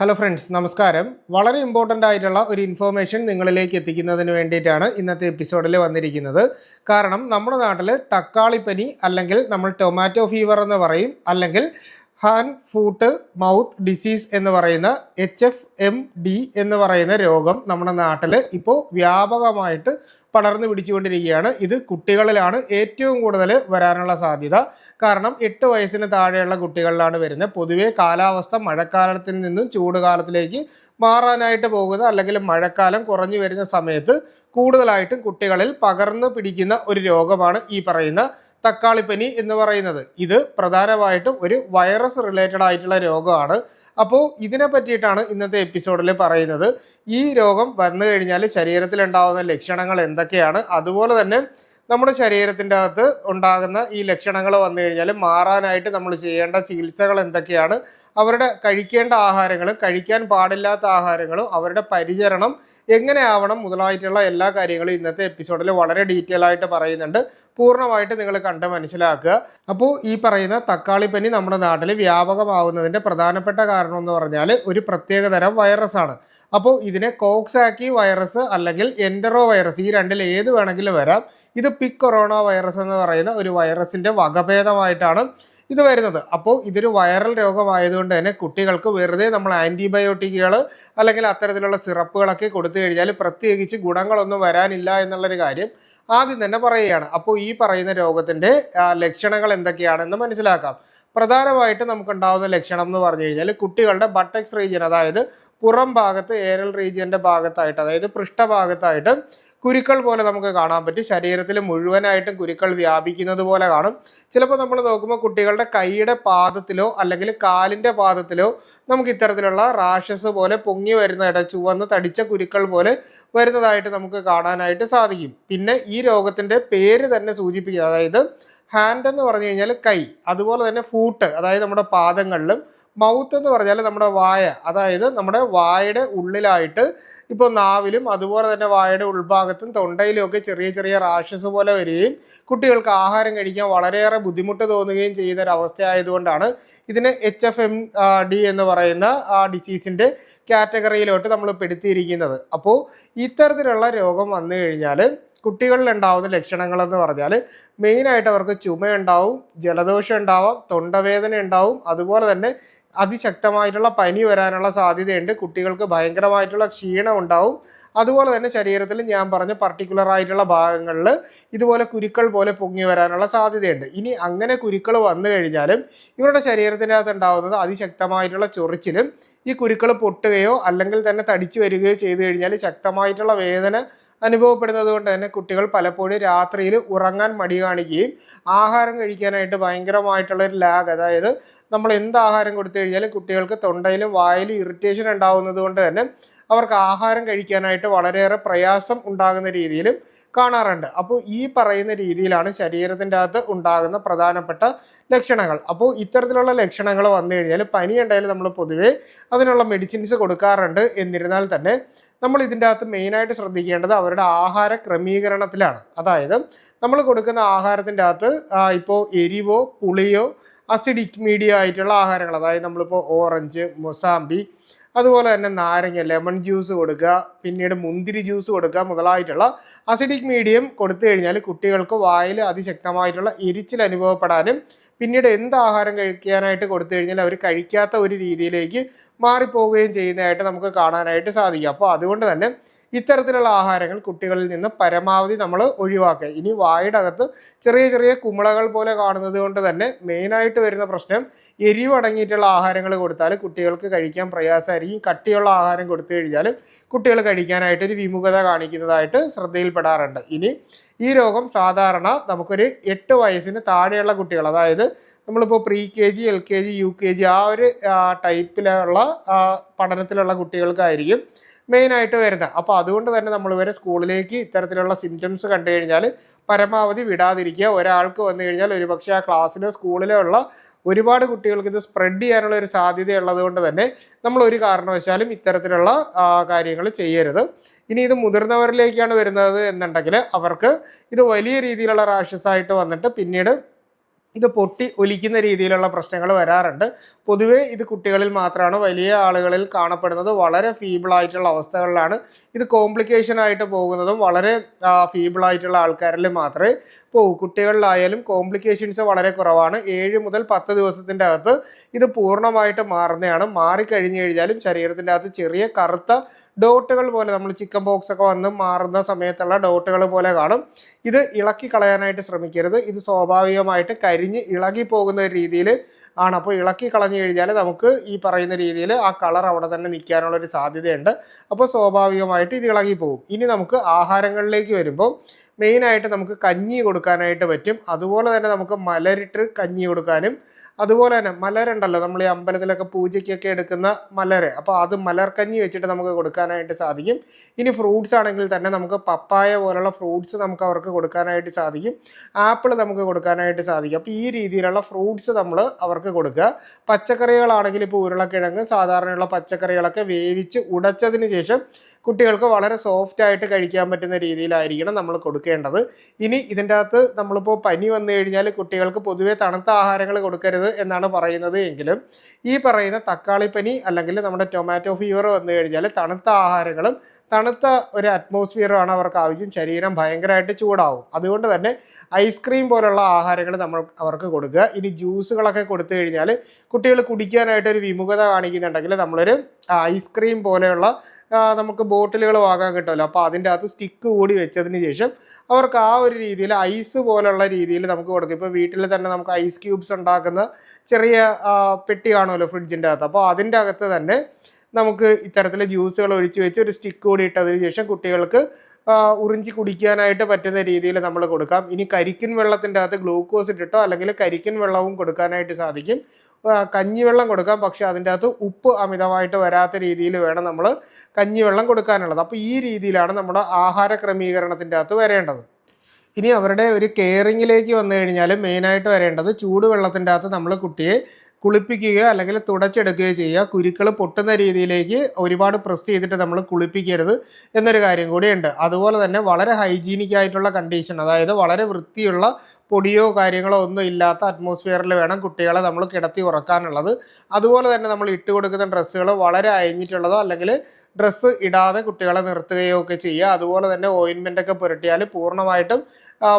Hello friends നമസ്കാരം. വളരെ important ആയിട്ടുള്ള ഒരു ഇൻഫോർമേഷൻ നിങ്ങളിലേക്ക് എത്തിക്കുന്നതിന് വേണ്ടിയിട്ടാണ് ഇന്നത്തെ എപ്പിസോഡിൽ വന്നിരിക്കുന്നത്. കാരണം നമ്മുടെ നാട്ടിൽ തക്കാളിപ്പനി അല്ലെങ്കിൽ നമ്മൾ ടൊമാറ്റോ ഫീവർ എന്ന് പറയും അല്ലെങ്കിൽ ഹാൻഡ് ഫൂട്ട് മൗത്ത് ഡിസീസ് എന്ന് പറയുന്ന എച്ച് എഫ് എം ഡി എന്ന് പറയുന്ന രോഗം നമ്മുടെ നാട്ടിൽ ഇപ്പോൾ വ്യാപകമായിട്ട് പടർന്നു പിടിച്ചുകൊണ്ടിരിക്കുകയാണ്. ഇത് കുട്ടികളിലാണ് ഏറ്റവും കൂടുതൽ വരാനുള്ള സാധ്യത. കാരണം എട്ട് വയസ്സിന് താഴെയുള്ള കുട്ടികളിലാണ് വരുന്നത്. പൊതുവേ കാലാവസ്ഥ മഴക്കാലത്തിൽ നിന്നും ചൂട് കാലത്തിലേക്ക് മാറാനായിട്ട് പോകുന്ന അല്ലെങ്കിൽ മഴക്കാലം കുറഞ്ഞു വരുന്ന സമയത്ത് കൂടുതലായിട്ടും കുട്ടികളിൽ പകർന്നു പിടിക്കുന്ന ഒരു രോഗമാണ് ഈ പറയുന്ന തക്കാളിപ്പനി എന്ന് പറയുന്നത്. ഇത് പ്രധാനമായിട്ടും ഒരു വൈറസ് റിലേറ്റഡ് ആയിട്ടുള്ള രോഗമാണ്. അപ്പോൾ ഇതിനെ പറ്റിയിട്ടാണ് ഇന്നത്തെ എപ്പിസോഡിൽ പറയുന്നത്. ഈ രോഗം വന്നു കഴിഞ്ഞാൽ ശരീരത്തിൽ ഉണ്ടാകുന്ന ലക്ഷണങ്ങൾ എന്തൊക്കെയാണ്? അതുപോലെ തന്നെ നമ്മുടെ ശരീരത്തിന്റെ അകത്ത് ഉണ്ടാകുന്ന ഈ ലക്ഷണങ്ങൾ വന്നു കഴിഞ്ഞാൽ മാറാനായിട്ട് നമ്മൾ ചെയ്യേണ്ട ചികിത്സകൾ എന്തൊക്കെയാണ്? അവരുടെ കഴിക്കേണ്ട ആഹാരങ്ങളും കഴിക്കാൻ പാടില്ലാത്ത ആഹാരങ്ങളും അവരുടെ പരിചരണം എങ്ങനെ ആവണം മുതലായിട്ടുള്ള എല്ലാ കാര്യങ്ങളും ഇന്നത്തെ എപ്പിസോഡിൽ വളരെ ഡീറ്റെയിൽ ആയിട്ട് പറയുന്നുണ്ട്. പൂർണമായിട്ട് നിങ്ങൾ കണ്ട് മനസ്സിലാക്കുക. അപ്പോൾ ഈ പറയുന്ന തക്കാളിപ്പനി നമ്മുടെ നാട്ടിൽ വ്യാപകമാവുന്നതിന്റെ പ്രധാനപ്പെട്ട കാരണം എന്ന് പറഞ്ഞാൽ ഒരു പ്രത്യേകതരം വൈറസ് ആണ്. അപ്പോൾ ഇതിനെ കോക്സാക്കി വൈറസ് അല്ലെങ്കിൽ എൻഡറോ വൈറസ് ഈ രണ്ടിൽ ഏത് വേണമെങ്കിലും വരാം. ഇത് പിക് കൊറോണ വൈറസ് എന്ന് പറയുന്ന ഒരു വൈറസിന്റെ വകഭേദമായിട്ടാണ് ഇത് വരുന്നത്. അപ്പോൾ ഇതൊരു വൈറൽ രോഗമായതുകൊണ്ട് തന്നെ കുട്ടികൾക്ക് വെറുതെ നമ്മൾ ആന്റിബയോട്ടിക്കുകൾ അല്ലെങ്കിൽ അത്തരത്തിലുള്ള സിറപ്പുകളൊക്കെ കൊടുത്തു കഴിഞ്ഞാൽ പ്രത്യേകിച്ച് ഗുണങ്ങളൊന്നും വരാനില്ല എന്നുള്ളൊരു കാര്യം ആദ്യം തന്നെ പറയുകയാണ്. അപ്പോൾ ഈ പറയുന്ന രോഗത്തിന്റെ ലക്ഷണങ്ങൾ എന്തൊക്കെയാണെന്ന് മനസ്സിലാക്കാം. പ്രധാനമായിട്ട് നമുക്കുണ്ടാവുന്ന ലക്ഷണം എന്ന് പറഞ്ഞു കഴിഞ്ഞാൽ കുട്ടികളുടെ ബട്ടക്സ് റീജിയൻ അതായത് പുറം ഭാഗത്ത് ഏരൽ റീജിയന്റെ ഭാഗത്തായിട്ട് അതായത് പൃഷ്ഠഭാഗത്തായിട്ട് കുരുക്കൾ പോലെ നമുക്ക് കാണാൻ പറ്റും. ശരീരത്തിൽ മുഴുവനായിട്ടും കുരുക്കൾ വ്യാപിക്കുന്നത് പോലെ കാണും. ചിലപ്പോൾ നമ്മൾ നോക്കുമ്പോൾ കുട്ടികളുടെ കൈയുടെ പാദത്തിലോ അല്ലെങ്കിൽ കാലിന്റെ പാദത്തിലോ നമുക്ക് ഇത്തരത്തിലുള്ള റാഷസ് പോലെ പൊങ്ങി വരുന്നതായിട്ട് ചുവന്ന് തടിച്ച കുരുക്കൾ പോലെ വരുന്നതായിട്ട് നമുക്ക് കാണാനായിട്ട് സാധിക്കും. പിന്നെ ഈ രോഗത്തിന്റെ പേര് തന്നെ സൂചിപ്പിക്കുക. അതായത് ഹാൻഡ് എന്ന് പറഞ്ഞു കഴിഞ്ഞാൽ കൈ അതുപോലെ തന്നെ ഫൂട്ട് അതായത് നമ്മുടെ പാദങ്ങളിലും മൗത്ത് എന്ന് പറഞ്ഞാൽ നമ്മുടെ വായ അതായത് നമ്മുടെ വായയുടെ ഉള്ളിലായിട്ട് ഇപ്പോൾ നാവിലും അതുപോലെ തന്നെ വായയുടെ ഉൾഭാഗത്തും തൊണ്ടയിലും ഒക്കെ ചെറിയ ചെറിയ റാഷസ് പോലെ വരികയും കുട്ടികൾക്ക് ആഹാരം കഴിക്കാൻ വളരെയേറെ ബുദ്ധിമുട്ട് തോന്നുകയും ചെയ്യുന്ന ഒരു അവസ്ഥ ആയതുകൊണ്ടാണ് ഇതിനെ എച്ച് എഫ് എം ഡി എന്ന് പറയുന്ന ആ ഡിസീസിന്റെ കാറ്റഗറിയിലോട്ട് നമ്മൾ പെടുത്തിയിരിക്കുന്നത്. അപ്പോൾ ഇത്തരത്തിലുള്ള രോഗം വന്നു കഴിഞ്ഞാൽ കുട്ടികളിൽ ഉണ്ടാവുന്ന ലക്ഷണങ്ങൾ എന്ന് പറഞ്ഞാൽ മെയിനായിട്ട് അവർക്ക് ചുമയുണ്ടാവും ജലദോഷം ഉണ്ടാവാം തൊണ്ടവേദന ഉണ്ടാവും അതുപോലെ തന്നെ അതിശക്തമായിട്ടുള്ള പനി വരാനുള്ള സാധ്യതയുണ്ട്. കുട്ടികൾക്ക് ഭയങ്കരമായിട്ടുള്ള ക്ഷീണം ഉണ്ടാവും. അതുപോലെ തന്നെ ശരീരത്തിൽ ഞാൻ പറഞ്ഞ പർട്ടിക്കുലർ ആയിട്ടുള്ള ഭാഗങ്ങളിൽ ഇതുപോലെ കുരുക്കൾ പോലെ പൊങ്ങി വരാനുള്ള സാധ്യതയുണ്ട്. ഇനി അങ്ങനെ കുരുക്കൾ വന്നു കഴിഞ്ഞാലും ഇവരുടെ ശരീരത്തിന്റെ അകത്ത് ഉണ്ടാകുന്നത് അതിശക്തമായിട്ടുള്ള ചൊറിച്ചിലും ഈ കുരുക്കൾ പൊട്ടുകയോ അല്ലെങ്കിൽ തന്നെ തടിച്ചു വരികയോ ചെയ്തു കഴിഞ്ഞാൽ ശക്തമായിട്ടുള്ള വേദന അനുഭവപ്പെടുന്നത് കൊണ്ട് തന്നെ കുട്ടികൾ പലപ്പോഴും രാത്രിയിൽ ഉറങ്ങാൻ മടി കാണിക്കുകയും ആഹാരം കഴിക്കാനായിട്ട് ഭയങ്കരമായിട്ടുള്ള ഒരു ലാഗ് അതായത് നമ്മൾ എന്ത് ആഹാരം കൊടുത്തു കഴിഞ്ഞാലും കുട്ടികൾക്ക് തൊണ്ടയിലും വായിലും ഇറിറ്റേഷൻ ഉണ്ടാവുന്നത് കൊണ്ട് തന്നെ അവർക്ക് ആഹാരം കഴിക്കാനായിട്ട് വളരെയേറെ പ്രയാസം ഉണ്ടാകുന്ന രീതിയിലും കാണാറുണ്ട്. അപ്പോൾ ഈ പറയുന്ന രീതിയിലാണ് ശരീരത്തിന്റെ അകത്ത് ഉണ്ടാകുന്ന പ്രധാനപ്പെട്ട ലക്ഷണങ്ങൾ. അപ്പോൾ ഇത്തരത്തിലുള്ള ലക്ഷണങ്ങൾ വന്നു കഴിഞ്ഞാൽ പനി ഉണ്ടായാലും നമ്മൾ പൊതുവേ അതിനുള്ള മെഡിസിൻസ് കൊടുക്കാറുണ്ട്. എന്നിരുന്നാൽ തന്നെ നമ്മൾ ഇതിന്റെ അകത്ത് മെയിനായിട്ട് ശ്രദ്ധിക്കേണ്ടത് അവരുടെ ആഹാര ക്രമീകരണത്തിലാണ്. അതായത് നമ്മൾ കൊടുക്കുന്ന ആഹാരത്തിന്റെ അകത്ത് ഇപ്പോൾ എരിവോ പുളിയോ അസിഡിക് മീഡിയ ആയിട്ടുള്ള ആഹാരങ്ങൾ അതായത് നമ്മളിപ്പോൾ ഓറഞ്ച് മൊസാമ്പി അതുപോലെ തന്നെ നാരങ്ങ ലെമൺ ജ്യൂസ് കൊടുക്കുക പിന്നീട് മുന്തിരി ജ്യൂസ് കൊടുക്കുക മുതലായിട്ടുള്ള അസിഡിക് മീഡിയം കൊടുത്തു കഴിഞ്ഞാൽ കുട്ടികൾക്ക് വായിൽ അതിശക്തമായിട്ടുള്ള എരിച്ചിൽ അനുഭവപ്പെടാനും പിന്നീട് എന്ത് ആഹാരം കഴിക്കാനായിട്ട് കൊടുത്തു കഴിഞ്ഞാൽ അവർ കഴിക്കാത്ത ഒരു രീതിയിലേക്ക് മാറിപ്പോവുകയും ചെയ്യുന്നതായിട്ട് നമുക്ക് കാണാനായിട്ട് സാധിക്കും. അപ്പോൾ അതുകൊണ്ട് തന്നെ ഇത്തരത്തിലുള്ള ആഹാരങ്ങൾ കുട്ടികളിൽ നിന്ന് പരമാവധി നമ്മൾ ഒഴിവാക്കുക. ഇനി വായുടെ അകത്ത് ചെറിയ ചെറിയ കുമിളകൾ പോലെ കാണുന്നത് കൊണ്ട് തന്നെ മെയിനായിട്ട് വരുന്ന പ്രശ്നം എരിവടങ്ങിയിട്ടുള്ള ആഹാരങ്ങൾ കൊടുത്താൽ കുട്ടികൾക്ക് കഴിക്കാൻ പ്രയാസമായിരിക്കും. കട്ടിയുള്ള ആഹാരം കൊടുത്തു കഴിഞ്ഞാൽ കുട്ടികൾ കഴിക്കാനായിട്ട് ഒരു വിമുഖത കാണിക്കുന്നതായിട്ട് ശ്രദ്ധയിൽപ്പെടാറുണ്ട്. ഇനി ഈ രോഗം സാധാരണ നമുക്കൊരു എട്ട് വയസ്സിന് താഴെയുള്ള കുട്ടികൾ അതായത് നമ്മളിപ്പോൾ pre K G L K G U K G ആ ഒരു ടൈപ്പിലുള്ള പഠനത്തിലുള്ള കുട്ടികൾക്കായിരിക്കും മെയിനായിട്ട് വരുന്നത്. അപ്പോൾ അതുകൊണ്ട് തന്നെ നമ്മൾ ഇവരെ സ്കൂളിലേക്ക് ഇത്തരത്തിലുള്ള സിംറ്റംസ് കണ്ടു കഴിഞ്ഞാൽ പരമാവധി വിടാതിരിക്കുക. ഒരാൾക്ക് വന്നു കഴിഞ്ഞാൽ ഒരുപക്ഷെ ആ ക്ലാസ്സിലോ സ്കൂളിലോ ഉള്ള ഒരുപാട് കുട്ടികൾക്ക് ഇത് സ്പ്രെഡ് ചെയ്യാനുള്ള ഒരു സാധ്യത ഉള്ളത് കൊണ്ട് തന്നെ നമ്മൾ ഒരു കാരണവശാലും ഇത്തരത്തിലുള്ള കാര്യങ്ങൾ ചെയ്യരുത്. ഇനി ഇത് മുതിർന്നവരിലേക്കാണ് വരുന്നത് എന്നുണ്ടെങ്കിൽ അവർക്ക് ഇത് വലിയ രീതിയിലുള്ള റാഷസ് ആയിട്ട് വന്നിട്ട് പിന്നീട് ഇത് പൊട്ടി ഒലിക്കുന്ന രീതിയിലുള്ള പ്രശ്നങ്ങൾ വരാറുണ്ട്. പൊതുവേ ഇത് കുട്ടികളിൽ മാത്രമാണ്. വലിയ ആളുകളിൽ കാണപ്പെടുന്നത് വളരെ ഫീബിളായിട്ടുള്ള അവസ്ഥകളിലാണ്. ഇത് കോംപ്ലിക്കേഷൻ ആയിട്ട് പോകുന്നതും വളരെ ഫീബിളായിട്ടുള്ള ആൾക്കാരിൽ മാത്രമേ പോകൂ കുട്ടികളിലായാലും കോംപ്ലിക്കേഷൻസ് വളരെ കുറവാണ്. ഏഴ് മുതൽ പത്ത് ദിവസത്തിന്റെ അകത്ത് ഇത് പൂർണമായിട്ട് മാറുന്നതാണ്. മാറിക്കഴിഞ്ഞു കഴിഞ്ഞാലും ശരീരത്തിന്റെ അകത്ത് ചെറിയ കറുത്ത ഡോട്ടുകൾ പോലെ നമ്മൾ ചിക്കൻ ബോക്സ് ഒക്കെ വന്ന് മാറുന്ന സമയത്തുള്ള ഡോട്ടുകൾ പോലെ കാണും. ഇത് ഇളക്കി കളയാനായിട്ട് ശ്രമിക്കരുത്. ഇത് സ്വാഭാവികമായിട്ട് കരിഞ്ഞ് ഇളകി പോകുന്ന രീതിയിൽ ആണ്. അപ്പോൾ ഇളക്കി കളഞ്ഞു കഴിഞ്ഞാൽ നമുക്ക് ഈ പറയുന്ന രീതിയിൽ ആ കളർ അവിടെ തന്നെ നിൽക്കാനുള്ള ഒരു സാധ്യതയുണ്ട്. അപ്പോൾ സ്വാഭാവികമായിട്ട് ഇത് ഇളകി പോകും. ഇനി നമുക്ക് ആഹാരങ്ങളിലേക്ക് വരുമ്പോൾ മെയിനായിട്ട് നമുക്ക് കഞ്ഞി കൊടുക്കാനായിട്ട് പറ്റും. അതുപോലെ തന്നെ നമുക്ക് മലരിട്ട് കഞ്ഞി കൊടുക്കാനും അതുപോലെ തന്നെ മലരുണ്ടല്ലോ നമ്മൾ ഈ അമ്പലത്തിലൊക്കെ പൂജയ്ക്കൊക്കെ എടുക്കുന്ന മലര്. അപ്പോൾ അത് മലർക്കഞ്ഞി വെച്ചിട്ട് നമുക്ക് കൊടുക്കാനായിട്ട് സാധിക്കും. ഇനി ഫ്രൂട്ട്സ് ആണെങ്കിൽ തന്നെ നമുക്ക് പപ്പായ പോലുള്ള ഫ്രൂട്ട്സ് നമുക്ക് അവർക്ക് കൊടുക്കാനായിട്ട് സാധിക്കും. ആപ്പിൾ നമുക്ക് കൊടുക്കാനായിട്ട് സാധിക്കും. അപ്പോൾ ഈ രീതിയിലുള്ള ഫ്രൂട്ട്സ് നമ്മൾ അവർക്ക് കൊടുക്കുക. പച്ചക്കറികളാണെങ്കിൽ ഇപ്പോൾ ഉരുളക്കിഴങ്ങ് സാധാരണയുള്ള പച്ചക്കറികളൊക്കെ വേവിച്ച് ഉടച്ചതിന് ശേഷം കുട്ടികൾക്ക് വളരെ സോഫ്റ്റ് ആയിട്ട് കഴിക്കാൻ പറ്റുന്ന രീതിയിലായിരിക്കണം നമ്മൾ കൊടുക്കേണ്ടത്. ഇനി ഇതിന്റെ അകത്ത് നമ്മളിപ്പോൾ പനി വന്നു കഴിഞ്ഞാൽ കുട്ടികൾക്ക് പൊതുവേ തണുത്ത ആഹാരങ്ങൾ കൊടുക്കരുത്. എന്നാണ് പറയുന്നത് എങ്കിലും ഈ പറയുന്ന തക്കാളിപ്പനി അല്ലെങ്കിൽ നമ്മുടെ ടൊമാറ്റോ ഫീവർ വന്നു കഴിഞ്ഞാൽ തണുത്ത ആഹാരങ്ങളും തണുത്ത ഒരു അറ്റ്മോസ്ഫിയറുമാണ് അവർക്ക് ആവശ്യം. ശരീരം ഭയങ്കരമായിട്ട് ചൂടാവും. അതുകൊണ്ട് തന്നെ ഐസ്ക്രീം പോലുള്ള ആഹാരങ്ങൾ നമ്മൾ അവർക്ക് കൊടുക്കുക. ഇനി ജ്യൂസുകളൊക്കെ കൊടുത്തു കഴിഞ്ഞാൽ കുട്ടികൾ കുടിക്കാനായിട്ട് ഒരു വിമുഖത കാണിക്കുന്നുണ്ടെങ്കിൽ നമ്മളൊരു ഐസ്ക്രീം പോലെയുള്ള നമുക്ക് ബോട്ടിലുകൾ വാങ്ങാൻ കിട്ടുമല്ലോ. അപ്പോൾ അതിന്റെ അകത്ത് സ്റ്റിക്ക് കൂടി വെച്ചതിന് ശേഷം അവർക്ക് ആ ഒരു രീതിയിൽ ഐസ് പോലുള്ള രീതിയിൽ നമുക്ക് കൊടുക്കും. ഇപ്പോൾ വീട്ടിൽ തന്നെ നമുക്ക് ഐസ് ക്യൂബ്സ് ഉണ്ടാക്കുന്ന ചെറിയ പെട്ടി കാണുമല്ലോ ഫ്രിഡ്ജിന്റെ അകത്ത്. അപ്പോൾ അതിന്റെ അകത്ത് തന്നെ നമുക്ക് ഇത്തരത്തിൽ ജ്യൂസുകൾ ഒഴിച്ച് വെച്ച് ഒരു സ്റ്റിക്ക് കൂടി ഇട്ടതിന് ശേഷം കുട്ടികൾക്ക് ഉറിഞ്ചി കുടിക്കാനായിട്ട് പറ്റുന്ന രീതിയിൽ നമ്മൾ കൊടുക്കാം. ഇനി കരിക്കിൻ വെള്ളത്തിന്റെ അകത്ത് ഗ്ലൂക്കോസ് ഇട്ടിട്ടോ അല്ലെങ്കിൽ കരിക്കിൻ വെള്ളവും കൊടുക്കാനായിട്ട് സാധിക്കും. കഞ്ഞിവെള്ളം കൊടുക്കാം. പക്ഷെ അതിന്റെ അകത്ത് ഉപ്പ് അമിതമായിട്ട് വരാത്ത രീതിയിൽ വേണം നമ്മൾ കഞ്ഞിവെള്ളം കൊടുക്കാനുള്ളത്. അപ്പോൾ ഈ രീതിയിലാണ് നമ്മുടെ ആഹാര ക്രമീകരണത്തിന്റെ അകത്ത് വരേണ്ടത്. ഇനി അവരുടെ ഒരു കെയറിങ്ങിലേക്ക് വന്നു കഴിഞ്ഞാൽ മെയിനായിട്ട് വരേണ്ടത് ചൂടുവെള്ളത്തിന്റെ അകത്ത് നമ്മൾ കുട്ടിയെ കുളിപ്പിക്കുകയോ അല്ലെങ്കിൽ തുടച്ചെടുക്കുകയോ ചെയ്യുക. കുരുക്കൾ പൊട്ടുന്ന രീതിയിലേക്ക് ഒരുപാട് പ്രസ് ചെയ്തിട്ട് നമ്മൾ കുളിപ്പിക്കരുത് എന്നൊരു കാര്യം കൂടിയുണ്ട്. അതുപോലെ തന്നെ വളരെ ഹൈജീനിക് ആയിട്ടുള്ള കണ്ടീഷൻ അതായത് വളരെ വൃത്തിയുള്ള പൊടിയോ കാര്യങ്ങളോ ഒന്നും ഇല്ലാത്ത അറ്റ്മോസ്ഫിയറിൽ വേണം കുട്ടികളെ നമ്മൾ കിടത്തി ഉറക്കാനുള്ളത്. അതുപോലെ തന്നെ നമ്മൾ ഇട്ട് കൊടുക്കുന്ന ഡ്രസ്സുകൾ വളരെ അയഞ്ഞിട്ടുള്ളതോ അല്ലെങ്കിൽ ഡ്രസ്സ് ഇടാതെ കുട്ടികളെ നിർത്തുകയോ ഒക്കെ ചെയ്യുക. അതുപോലെ തന്നെ ഓയിൻമെന്റ് ഒക്കെ പുരട്ടിയാൽ പൂർണമായിട്ടും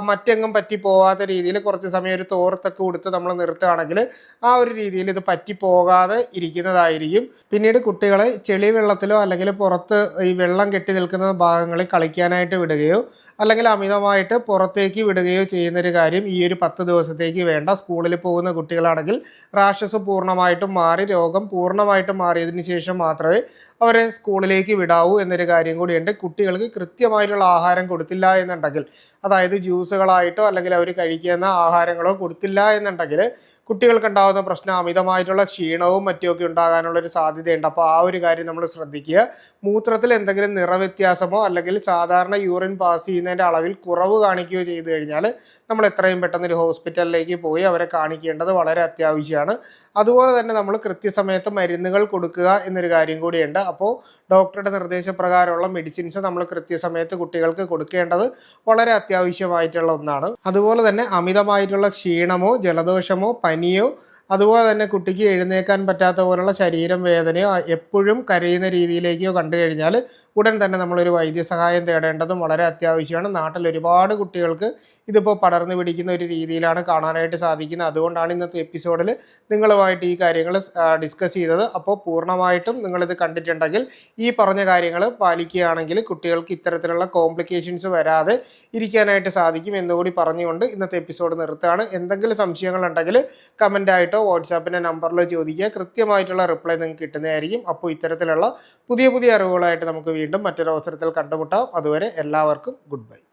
മറ്റെങ്ങും പറ്റി പോകാത്ത രീതിയിൽ കുറച്ച് സമയം ഒരു തോർത്തൊക്കെ കൊടുത്ത് നമ്മൾ നിർത്തുകയാണെങ്കിൽ ആ ഒരു രീതിയിൽ ഇത് പറ്റി പോകാതെ ഇരിക്കുന്നതായിരിക്കും. പിന്നീട് കുട്ടികളെ ചെളി വെള്ളത്തിലോ അല്ലെങ്കിൽ പുറത്ത് ഈ വെള്ളം കെട്ടി നിൽക്കുന്ന ഭാഗങ്ങളിൽ കളിക്കാനായിട്ട് വിടുകയോ അല്ലെങ്കിൽ അമിതമായിട്ട് പുറത്തേക്ക് വിടുകയോ ചെയ്യുന്നൊരു കാര്യം ഈ ഒരു പത്ത് ദിവസത്തേക്ക് വേണ്ട. സ്കൂളിൽ പോകുന്ന കുട്ടികളാണെങ്കിൽ റാഷസ് പൂർണമായിട്ടും മാറി രോഗം പൂർണമായിട്ടും മാറിയതിന് ശേഷം മാത്രമേ അവരെ സ്കൂളിലേക്ക് വിടാവൂ എന്നൊരു കാര്യം കൂടിയുണ്ട്. കുട്ടികൾക്ക് കൃത്യമായിട്ടുള്ള ആഹാരം കൊടുത്തില്ല എന്നുണ്ടെങ്കിൽ അതായത് ജ്യൂസുകളായിട്ടോ അല്ലെങ്കിൽ അവർ കഴിക്കുന്ന ആഹാരങ്ങളോ കൊടുത്തില്ല എന്നുണ്ടെങ്കിൽ കുട്ടികൾക്ക് ഉണ്ടാകുന്ന പ്രശ്നം അമിതമായിട്ടുള്ള ക്ഷീണവും മറ്റുമൊക്കെ ഉണ്ടാകാനുള്ള ഒരു സാധ്യതയുണ്ട്. അപ്പോൾ ആ ഒരു കാര്യം നമ്മൾ ശ്രദ്ധിക്കുക. മൂത്രത്തിൽ എന്തെങ്കിലും നിറവ്യത്യാസമോ അല്ലെങ്കിൽ സാധാരണ യൂറിൻ പാസ് ചെയ്യുന്നതിന്റെ അളവിൽ കുറവ് കാണിക്കുകയോ ചെയ്തു കഴിഞ്ഞാൽ നമ്മൾ എത്രയും പെട്ടെന്ന് ഒരു ഹോസ്പിറ്റലിലേക്ക് പോയി അവരെ കാണിക്കേണ്ടത് വളരെ അത്യാവശ്യമാണ്. അതുപോലെ തന്നെ നമ്മൾ കൃത്യസമയത്ത് മരുന്നുകൾ കൊടുക്കുക എന്നൊരു കാര്യം കൂടിയുണ്ട്. അപ്പോൾ ഡോക്ടറുടെ നിർദ്ദേശപ്രകാരമുള്ള മെഡിസിൻസ് നമ്മൾ കൃത്യസമയത്ത് കുട്ടികൾക്ക് കൊടുക്കേണ്ടത് വളരെ അത്യാവശ്യമായിട്ടുള്ള ഒന്നാണ്. അതുപോലെ തന്നെ അമിതമായിട്ടുള്ള ക്ഷീണമോ ജലദോഷമോ নিয়েও അതുപോലെ തന്നെ കുട്ടിക്ക് എഴുന്നേക്കാൻ പറ്റാത്ത പോലുള്ള ശരീരം വേദനയോ എപ്പോഴും കരയുന്ന രീതിയിലേക്കോ കണ്ടു കഴിഞ്ഞാൽ ഉടൻ തന്നെ നമ്മളൊരു വൈദ്യസഹായം തേടേണ്ടതും വളരെ അത്യാവശ്യമാണ്. നാട്ടിൽ ഒരുപാട് കുട്ടികൾക്ക് ഇതിപ്പോൾ പടർന്നു പിടിക്കുന്ന ഒരു രീതിയിലാണ് കാണാനായിട്ട് സാധിക്കുന്നത്. അതുകൊണ്ടാണ് ഇന്നത്തെ എപ്പിസോഡിൽ നിങ്ങളുമായിട്ട് ഈ കാര്യങ്ങൾ ഡിസ്കസ് ചെയ്തത്. അപ്പോൾ പൂർണമായിട്ടും നിങ്ങളിത് കണ്ടിട്ടുണ്ടെങ്കിൽ ഈ പറഞ്ഞ കാര്യങ്ങൾ പാലിക്കുകയാണെങ്കിൽ കുട്ടികൾക്ക് ഇത്തരത്തിലുള്ള കോംപ്ലിക്കേഷൻസ് വരാതെ ഇരിക്കാനായിട്ട് സാധിക്കും എന്നുകൂടി പറഞ്ഞുകൊണ്ട് ഇന്നത്തെ എപ്പിസോഡ് നിർത്തുകയാണ്. എന്തെങ്കിലും സംശയങ്ങളുണ്ടെങ്കിൽ കമന്റായിട്ടോ വാട്സാപ്പിന്റെ നമ്പറിലോ ചോദിക്കുക. കൃത്യമായിട്ടുള്ള റിപ്ലൈ നിങ്ങൾക്ക് കിട്ടുന്നതായിരിക്കും. അപ്പോൾ ഇത്തരത്തിലുള്ള പുതിയ പുതിയ അറിവുകളായിട്ട് നമുക്ക് വീണ്ടും മറ്റൊരു അവസരത്തിൽ കണ്ടുമുട്ടാം. അതുവരെ എല്ലാവർക്കും ഗുഡ് ബൈ